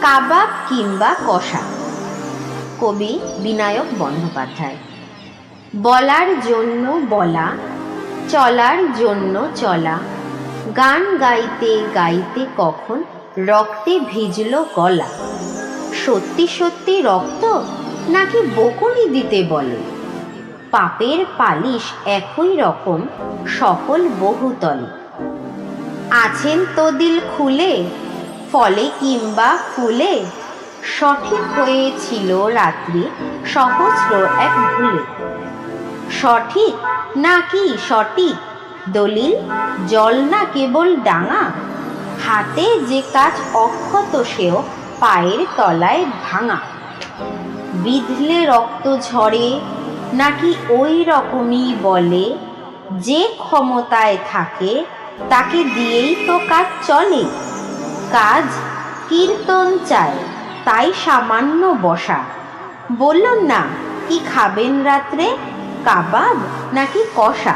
কাবাব কিংবা কষা। কবি বিনায়ক বন্দ্যোপাধ্যায়। বলার জন্য বলা, চলার জন্য চলা, গান গাইতে গাইতে কখন রক্তে ভিজল গলা। সত্যি সত্যি রক্ত নাকি বকুনি দিতে বলে? পাপের পালিশ একই রকম সকল বহুতল। আছেন তো দিল খুলে ফলে কিংবা ফুলে? সঠিক হয়েছিল রাত্রি সহস্র এক ভুলে। সঠিক নাকি সঠিক? দলিল, জল না কেবল ডাঙা? হাতে যে কাজ অক্ষত সেও পায়ের তলায় ভাঙা। বিধলে রক্ত ঝরে, নাকি ওই রকমই বলে? যে ক্ষমতায় থাকে, তাকে দিয়েই তো কাজ চলে। কাজ কীর্তন চায় তাই সামান্য বসা। বলুন না কি খাবেন রাত্রে? কাবাব নাকি কষা?